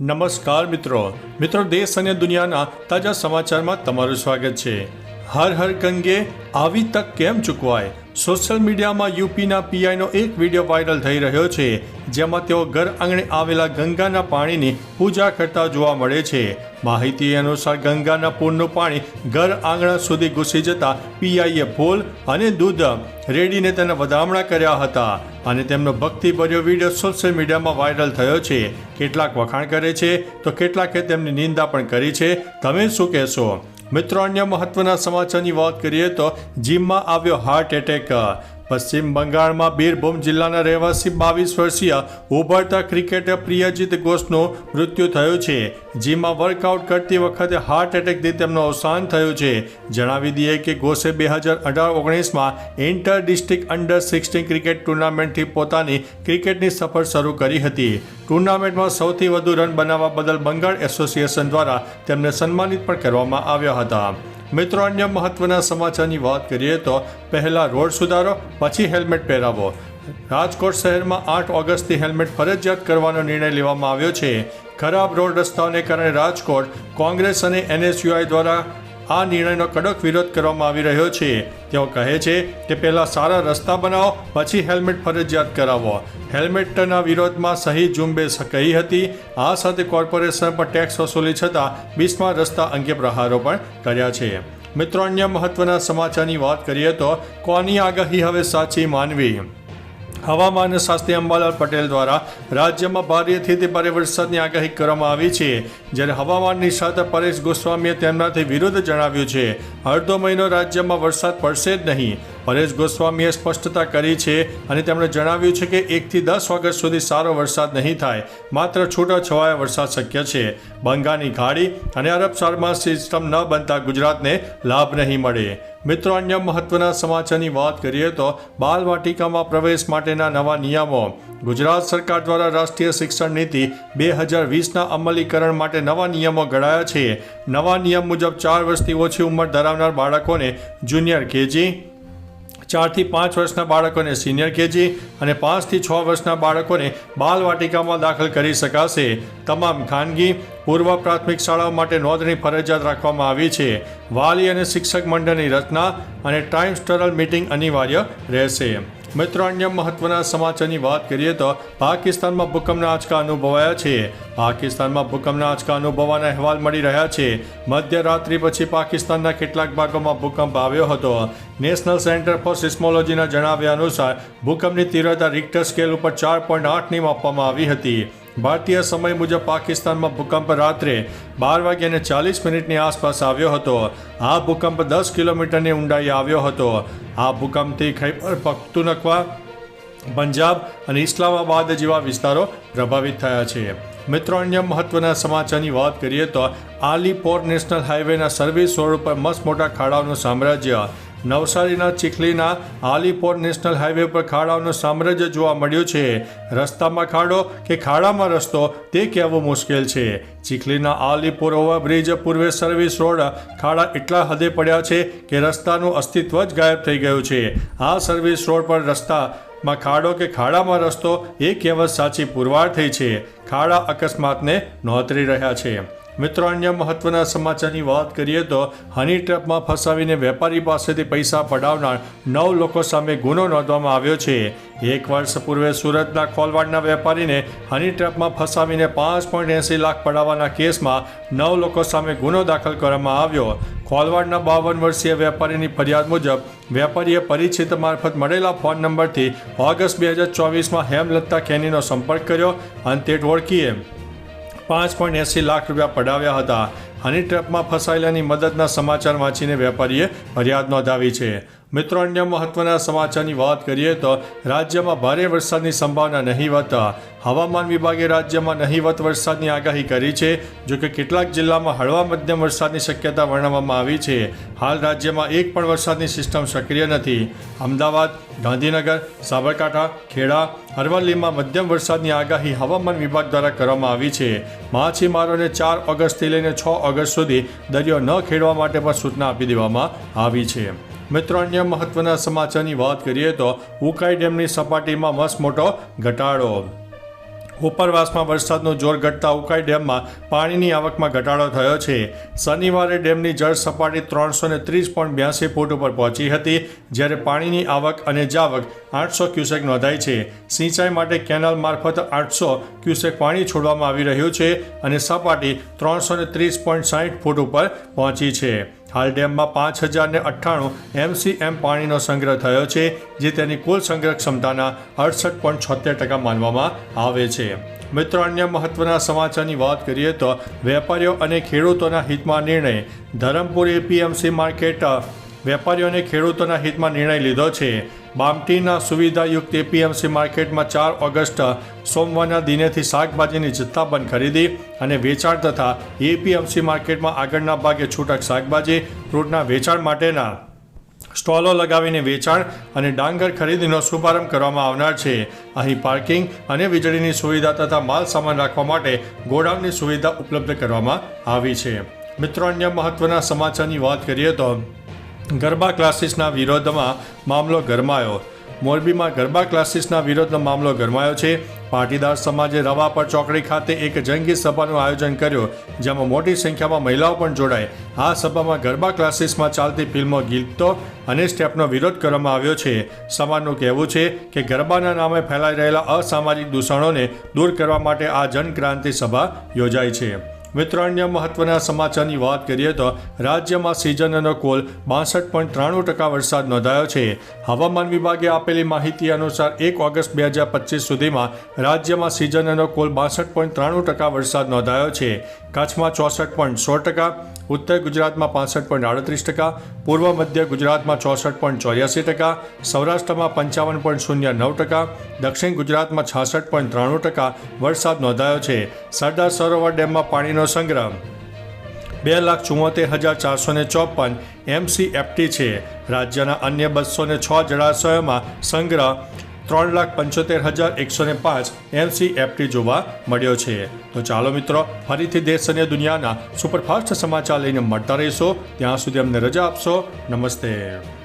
નમસ્કાર મિત્રો. મિત્રો, દેશ અને દુનિયાના તાજા સમાચારમાં તમારું સ્વાગત છે. હર હર ગંગે આવી તક કેમ ચૂકવાય? સોશિયલ મીડિયામાં યુપીના પીઆઈનો એક વીડિયો વાયરલ થઈ રહ્યો છે, જેમાં તેઓ ઘર આંગણે આવેલા ગંગાના પાણીની પૂજા કરતા જોવા મળે છે. માહિતી અનુસાર ગંગાના પૂરનું પાણી ઘર આંગણા સુધી ઘૂસી જતા પીઆઈએ ફૂલ અને દૂધ રેડીને તેના વધામણા કર્યા હતા અને તેમનો ભક્તિભર્યો વીડિયો સોશિયલ મીડિયામાં વાયરલ થયો છે. કેટલાક વખાણ કરે છે, તો કેટલાકે તેમની નિંદા પણ કરી છે. તમે શું કહેશો? મિત્રો અન્ય મહત્વના સમાચારની વાત કરીએ તો જીમમાં આવ્યો હાર્ટ એટેક પશ્ચિમ બંગાળમાં બીરભૂમ જિલ્લાના રહેવાસી બાવીસ વર્ષીય ઉભરતા ક્રિકેટર પ્રિયજીત ઘોષનું મૃત્યુ થયું છે. જીમમાં વર્કઆઉટ કરતી વખતે હાર્ટ એટેકથી તેમનું અવસાન થયું છે. જણાવી દઈએ કે ઘોષે બે હજાર અઢાર ઓગણીસમાં inter district under sixteen cricket ટુર્નામેન્ટથી પોતાની ક્રિકેટની સફર શરૂ કરી હતી. ટુર્નામેન્ટમાં સૌથી વધુ રન બનાવવા બદલ બંગાળ એસોસિએશન દ્વારા તેમને સન્માનિત પણ કરવામાં આવ્યા હતા. મિત્રો, અન્ય મહત્વના સમાચારની વાત કરીએ તો પહેલાં રોડ સુધારો, પછી હેલ્મેટ પહેરાવો. રાજકોટ શહેરમાં આઠ ઓગસ્ટથી હેલ્મેટ ફરજિયાત કરવાનો નિર્ણય લેવામાં આવ્યો છે. ખરાબ રોડ રસ્તાઓને કારણે રાજકોટ કોંગ્રેસ અને એનએસયુઆઈ દ્વારા આ નિર્ણયનો કડક વિરોધ કરવામાં આવી રહ્યો છે. તેઓ કહે છે કે પહેલાં સારા રસ્તા બનાવો, પછી હેલ્મેટ ફરજિયાત કરાવો. હેલ્મેટના વિરોધમાં સહી ઝુંબેશ કહી હતી. આ સાથે કોર્પોરેશન પર ટેક્સ વસૂલી છતાં બીસમા રસ્તા અંગે પ્રહારો પણ કર્યા છે. મિત્રો, અન્ય મહત્વના સમાચારની વાત કરીએ તો કોની આગાહી હવે સાચી માનવી? હવામાન શાસ્ત્રી અંબાલાલ પટેલ દ્વારા રાજ્યમાં ભારેથી તે ભારે વરસાદની આગાહી કરવામાં આવી છે. જ્યારે હવામાન નિષ્ણાત પરેશ ગોસ્વામીએ તેમનાથી વિરુદ્ધ જણાવ્યું છે. અડધો મહિનો રાજ્યમાં વરસાદ પડશે જ નહીં. પરેશ ગોસ્વામીએ સ્પષ્ટતા કરી છે અને તેમણે જણાવ્યું છે કે એકથી દસ ઓગસ્ટ સુધી સારો વરસાદ નહીં થાય. માત્ર છૂટાછવાયા વરસાદ શક્ય છે. બંગાળની ખાડી અને અરબ સાગરમાં સિસ્ટમ ન બનતા ગુજરાતને લાભ નહીં મળે. મિત્રો, અન્ય મહત્વના સમાચારની વાત કરીએ તો બાલવાટિકામાં પ્રવેશ માટેના નવા નિયમો. ગુજરાત સરકાર દ્વારા રાષ્ટ્રીય શિક્ષણ નીતિ બે હજાર વીસના અમલીકરણ માટે નવા નિયમો ઘડાયા છે. નવા નિયમ મુજબ ચાર વર્ષથી ઓછી ઉંમર ધરાવનાર બાળકોને જુનિયર કેજી ચારથી પાંચ વર્ષના બાળકોને સિનિયર કેજી અને પાંચથી છ વર્ષના બાળકોને બાલવાટિકામાં દાખલ કરી શકાશે. તમામ ખાનગી, પૂર્વ પ્રાથમિક શાળાઓ માટે નોંધણી ફરજિયાત રાખવામાં આવી છે. વાલી અને શિક્ષક મંડળની રચના અને ટાઈમ સ્ટરલ મીટિંગ અનિવાર્ય રહેશે. મિત્રો, અન્ય મહત્વના સમાચારની વાત કરીએ તો પાકિસ્તાનમાં ભૂકંપના આંચકા અનુભવાયા છે. પાકિસ્તાનમાં ભૂકંપના આંચકા અનુભવવાના અહેવાલ મળી રહ્યા છે. મધ્યરાત્રિ પછી પાકિસ્તાનના કેટલાક ભાગોમાં ભૂકંપ આવ્યો હતો. નેશનલ સેન્ટર ફોર સિસ્મોલોજીના જણાવ્યા અનુસાર, ભૂકંપની તીવ્રતા રિક્ટર સ્કેલ ઉપર ચાર પોઈન્ટ આઠની માપવામાં આવી હતી. ભારતીય સમય મુજબ પાકિસ્તાનમાં ભૂકંપ રાત્રે બાર વાગ્યાને ચાલીસ મિનિટની આસપાસ આવ્યો હતો. આ ભૂકંપ દસ કિલોમીટરની ઊંડાઈ આવ્યો હતો. આ ભૂકંપથી ખૈબર, પખ્તુનખવા, પંજાબ અને ઇસ્લામાબાદ જેવા વિસ્તારો પ્રભાવિત થયા છે. મિત્રો, અન્ય મહત્વના સમાચારની વાત કરીએ તો આલીપોર નેશનલ હાઈવેના સર્વિસ રોડ ઉપર મસ્ત મોટા ખાડાઓનું સામ્રાજ્ય નવસારીના ચીખલીના આલીપોર નેશનલ હાઈવે પર ખાડાઓનું સામ્રાજ્ય જોવા મળ્યું છે. રસ્તામાં ખાડો કે ખાડામાં રસ્તો તે કહેવું મુશ્કેલ છે. ચીખલીના આલીપોર ઓવરબ્રિજ પૂર્વે સર્વિસ રોડ ખાડા એટલા હદે પડ્યા છે કે રસ્તાનું અસ્તિત્વ જ ગાયબ થઈ ગયું છે. આ સર્વિસ રોડ પર રસ્તા માં ખાડો કે ખાડામાં રસ્તો એ કહેવત સાચી પુરવાર થઈ છે. ખાડા અકસ્માતને નોતરી રહ્યા છે. મિત્રો, અન્ય મહત્વના સમાચારની વાત કરીએ તો હની ટ્રેપમાં ફસાવીને વેપારી પાસેથી પૈસા પડાવનાર નવ લોકો સામે ગુનો નોંધવામાં આવ્યો છે. એક વર્ષ પૂર્વે સુરતના ખોલવાડના વેપારીને હની ટ્રેપમાં ફસાવીને પાંચ પોઈન્ટ એંસી લાખ પડાવવાના કેસમાં નવ લોકો સામે ગુનો દાખલ કરવામાં આવ્યો. ખોલવાડના બાવન વર્ષીય વેપારીની ફરિયાદ મુજબ, વેપારીએ પરિચિત મારફત મળેલા ફોન નંબરથી ઓગસ્ટ બે હજાર ચોવીસમાં હેમલતા કેનીનો સંપર્ક કર્યો. અને તે ટોળકીએ પાંચ પોઈન્ટ એંસી લાખ રૂપિયા પડાવ્યા હતા. હની ટ્રેપમાં ફસાયેલાની મદદના સમાચાર વાંચીને વેપારીએ ફરિયાદ નોંધાવી છે. મિત્રો, અન્ય મહત્વના સમાચારની વાત કરીએ તો રાજ્યમાં ભારે વરસાદની સંભાવના નહીવત હવામાન વિભાગે રાજ્યમાં નહીવત વરસાદની આગાહી કરી છે. જો કે કેટલાક જિલ્લામાં હળવા મધ્યમ વરસાદની શક્યતા વર્ણવવામાં આવી છે. હાલ રાજ્યમાં એક પણ વરસાદની સિસ્ટમ સક્રિય નથી. અમદાવાદ, ગાંધીનગર, સાબરકાંઠા, ખેડા, અરવલ્લીમાં મધ્યમ વરસાદની આગાહી હવામાન વિભાગ દ્વારા કરવામાં આવી છે. માછીમારોને ચાર ઓગસ્ટથી લઈને છ ઓગસ્ટ સુધી દરિયો ન ખેડવા માટે પણ સૂચના આપી દેવામાં આવી છે. મિત્રો, અન્ય મહત્વના સમાચારની વાત કરીએ તો ઉકાઈ ડેમની સપાટીમાં મસ્ત મોટો ઘટાડો. ઉપરવાસમાં વરસાદનું જોર ઘટતા ઉકાઈ ડેમમાં પાણીની આવકમાં ઘટાડો થયો છે. શનિવારે ડેમની જળ સપાટી ત્રણસો ને ત્રીસ પોઈન્ટ બ્યાસી ફૂટ ઉપર પહોંચી હતી, જ્યારે પાણીની આવક અને જાવક આઠસો ક્યુસેક નોંધાઈ છે. સિંચાઈ માટે કેનાલ મારફત આઠસો ક્યુસેક પાણી છોડવામાં આવી રહ્યું છે અને સપાટી ત્રણસો ને ત્રીસ પોઈન્ટ સાઠ ફૂટ ઉપર પહોંચી છે. હાલ ડેમમાં પાંચ હજાર ને અઠ્ઠાણું એમસીએમ પાણીનો સંગ્રહ થયો છે, જે તેની કુલ સંગ્રહ ક્ષમતાના અડસઠ પોઈન્ટ છોતેર ટકા માનવામાં આવે છે. મિત્રો, અન્ય મહત્વના સમાચારની વાત કરીએ તો વેપારીઓ અને ખેડૂતોના હિતમાં નિર્ણય. ધરમપુર એપીએમસી માર્કેટ વેપારીઓ અને ખેડૂતોના હિતમાં નિર્ણય લીધો છે. બામટીના સુવિધાયુક્ત એપીએમસી માર્કેટમાં ચાર ઓગસ્ટ સોમવારના દિનેથી શાકભાજીની જથ્થાબંધ ખરીદી અને વેચાણ તથા એપીએમસી માર્કેટમાં આગળના ભાગે છૂટક શાકભાજી ફ્રૂટના વેચાણ માટેના સ્ટોલો લગાવીને વેચાણ અને ડાંગર ખરીદીનો શુભારંભ કરવામાં આવનાર છે. અહીં પાર્કિંગ અને વીજળીની સુવિધા તથા માલ સામાન રાખવા માટે ગોડાઉનની સુવિધા ઉપલબ્ધ કરવામાં આવી છે. મિત્રો, અન્ય મહત્વના સમાચારની વાત કરીએ તો ગરબા ક્લાસીસના વિરોધમાં મામલો ગરમાયો. મોરબીમાં ગરબા ક્લાસીસના વિરોધનો મામલો ગરમાયો છે. પાટીદાર સમાજે રવાપર ચોકડી ખાતે એક જંગી સભાનું આયોજન કર્યું, જેમાં મોટી સંખ્યામાં મહિલાઓ પણ જોડાઈ. આ સભામાં ગરબા ક્લાસીસમાં ચાલતી ફિલ્મો, ગીતો અને સ્ટેપનો વિરોધ કરવામાં આવ્યો છે. સમાજનું કહેવું છે કે ગરબાના નામે ફેલાઈ રહેલા અસામાજિક દૂષણોને દૂર કરવા માટે આ જનક્રાંતિ સભા યોજાઈ છે. મિત્રો, અન્ય મહત્વના સમાચારની વાત કરીએ તો રાજ્યમાં સિઝનનો કુલ બાસઠ પોઈન્ટ ત્રાણું ટકા વરસાદ નોંધાયો છે. હવામાન વિભાગે આપેલી માહિતી અનુસાર એક ઓગસ્ટ બે હજાર પચીસ સુધીમાં રાજ્યમાં સિઝનનો કુલ બાસઠ પોઈન્ટ ત્રાણું ટકા વરસાદ નોંધાયો છે. કચ્છમાં ચોસઠ પોઈન્ટ સો ટકા ઉત્તર ગુજરાતમાં પાસઠ પોઈન્ટ આડત્રીસ ટકા, પૂર્વ મધ્ય ગુજરાતમાં ચોસઠ પોઈન્ટ ચોર્યાસી ટકા, સૌરાષ્ટ્રમાં પંચાવન પોઈન્ટ શૂન્ય નવ ટકા, દક્ષિણ ગુજરાતમાં છાસઠ પોઈન્ટ ત્રાણું ટકા વરસાદ નોંધાયો છે. સરદાર સરોવર ડેમમાં પાણીનો સંગ્રહ. બે લાખ ચુમ્મોતેર હજાર ચારસો ને ચોપન એમસીએફટી છે. રાજ્યના અન્ય બસો ને છ જળાશયોમાં સંગ્રહ ત્રણ લાખ પંચોતેર હજાર એકસો ને પાંચ એમસીએફટી જોવા મળ્યો છે. તો ચાલો મિત્રો, ફરીથી દેશ અને દુનિયાના સુપરફાસ્ટ સમાચાર લઈને મળતા રહીશો. ત્યાં સુધી અમને રજા આપશો. નમસ્તે.